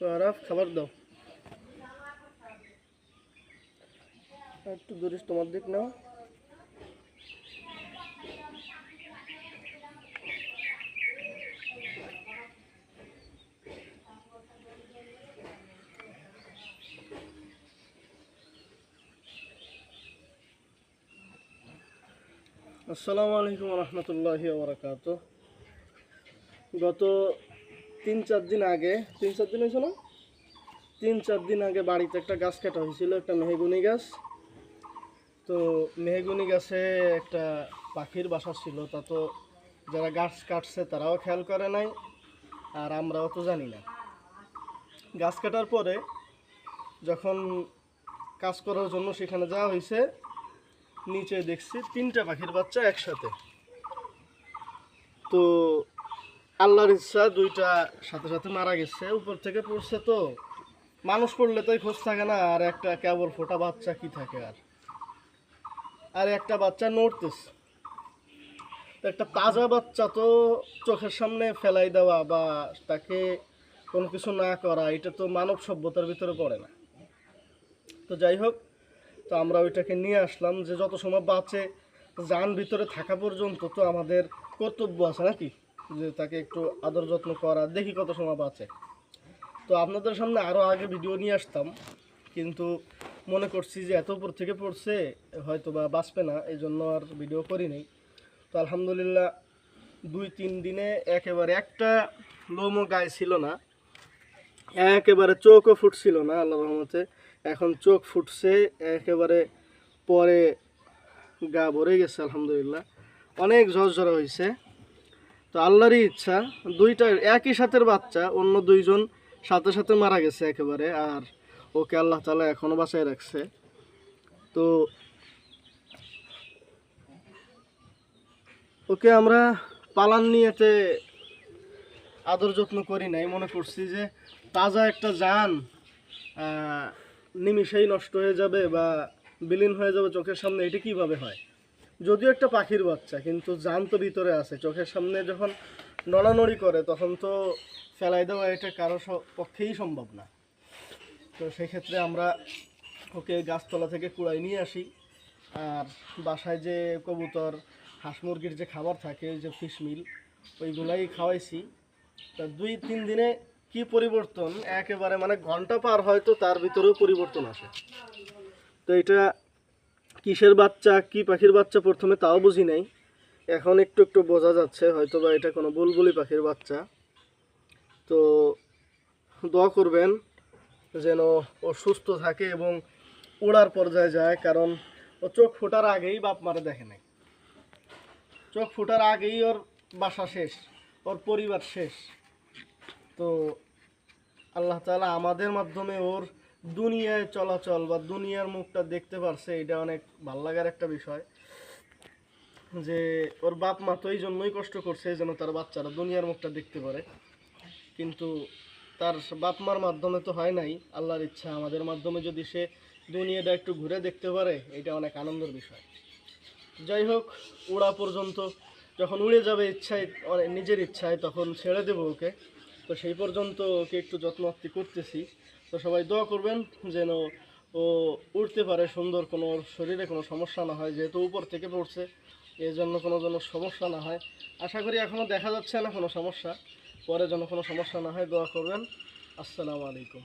আরাফ খাবার দাও। একটু দূরিস তোমার দিক নাও। আসসালামু আলাইকুম রহমতুল্লাহ বরকাত গত তিন চার দিন আগে, তিন চার দিন হয়েছিল তিন চার দিন আগে বাড়িতে একটা গাছ কাটা হয়েছিল, একটা মেহগুনি গাছ। তো মেহগুনি গাছে একটা পাখির বাসা ছিল, তা তো যারা গাছ কাটছে তারাও খেয়াল করে নাই, আর আমরাও তো জানি না। গাছ কাটার পরে যখন কাজ করার জন্য সেখানে যাওয়া হয়েছে, নিচে দেখছি তিনটা পাখির বাচ্চা একসাথে। তো আল্লাহর ইচ্ছা, দুইটা সাথে সাথে মারা গেছে, উপর থেকে পড়ছে তো। মানুষ পড়লে তো খোঁজ থাকে না, আর একটা কেবল ফোটা বাচ্চা কি থাকে আর। আর একটা বাচ্চা নড়তেছে। একটা তাজা বাচ্চা তো চোখের সামনে ফেলাই দেওয়া বা তাকে কোনো কিছু না করা, এটা তো মানব সভ্যতার ভিতরে পড়ে না। তো যাই হোক, তো আমরা ওইটাকে নিয়ে আসলাম যে যত সময় বাঁচে, যান ভিতরে থাকা পর্যন্ত তো আমাদের কর্তব্য আছে নাকি? যে তাকে একটু আদর যত্ন করা, দেখি কত সময় বাঁচে। তো আপনাদের সামনে আরও আগে ভিডিও নিয়ে আসতাম, কিন্তু মনে করছি যে এত উপর থেকে পড়ছে হয়তো বা বাঁচবে না এই জন্য আর ভিডিও করি নাই। তো আলহামদুলিল্লাহ, দুই তিন দিনে একেবারে একটা লোমও গায়ে ছিল না, একেবারে চোখও ফুটছিল না, আল্লাহ রহমতে। এখন চোখ ফুটছে, একেবারে পরে গা ভরে গেছে, আলহামদুলিল্লাহ। অনেক ঝরঝরা হয়েছে তো আল্লাহরই ইচ্ছা, দুইটা একই সাথের বাচ্চা, অন্য দুইজন সাথে সাথে মারা গেছে একেবারে, আর ওকে আল্লাহ তালা এখনও বাঁচায় রাখছে। তো ওকে আমরা পালান নিয়েতে আদর যত্ন করি নাই, মনে করছি যে তাজা একটা যান নিমিষেই নষ্ট হয়ে যাবে বা বিলীন হয়ে যাবে চোখের সামনে, এটা কীভাবে হয়? যদিও একটা পাখির বাচ্চা, কিন্তু জান তো ভিতরে আছে। চোখের সামনে যখন নড়ানড়ি করে, তখন তো ফেলাই দেওয়া এটা কারও পক্ষেই সম্ভব না। তো সেক্ষেত্রে আমরা ওকে গাছতলা থেকে কুড়াই নিয়ে আসি। আর বাসায় যে কবুতর, হাঁস মুরগির যে খাবার থাকে যে ফিশ মিল ওইগুলাই খাওয়াইছি। তা দুই তিন দিনে কি পরিবর্তন? একেবারে মানে ঘণ্টা পার হয়তো তার ভিতরেও পরিবর্তন আসে। তো এটা কিসের বাচ্চা, কি পাখির বাচ্চা প্রথমে তাও বুঝি নাই। এখন একটু একটু বোঝা যাচ্ছে হয়তো বা এটা কোনো বুলবুলি পাখির বাচ্চা। তো দোয়া করবেন যেন ও সুস্থ থাকে এবং ওড়ার পর্যায়ে যায়, কারণ ও চোখ ফোটার আগেই বাপ মারে দেখে নাই। চোখ ফোটার আগেই ওর বাসা শেষ, ওর পরিবার শেষ। তো আল্লাহ তাআলা আমাদের মাধ্যমে ওর দুনিয়ায় চলাচল বা দুনিয়ার মুখটা দেখতে পারছে, এটা অনেক ভালো লাগার একটা বিষয়। যে ওর বাপ মা তো এই জন্যই কষ্ট করছে যেন তার বাচ্চারা দুনিয়ার মুখটা দেখতে পারে। কিন্তু তার বাপ মার মাধ্যমে তো হয় নাই, আল্লাহর ইচ্ছা। আমাদের মাধ্যমে যদি সে দুনিয়াটা একটু ঘুরে দেখতে পারে, এটা অনেক আনন্দের বিষয়। যাই হোক, উড়া পর্যন্ত যখন উড়ে যাবে ইচ্ছায় নিজের ইচ্ছায়, তখন ছেড়ে দেবো ওকে। তো সেই পর্যন্ত ওকে একটু যত্ন আত্মি করতেছি। তো সবাই দোয়া করবেন যেন ও উঠতে পারে সুন্দর কোনো শরীরে কোনো সমস্যা না হয়, যেহেতু উপর থেকে পড়ছে এই জন্য কোনো যেন সমস্যা না হয়। আশা করি এখনও দেখা যাচ্ছে না কোনো সমস্যা, পরে যেন কোনো সমস্যা না হয়, দোয়া করবেন। আসসালামু আলাইকুম।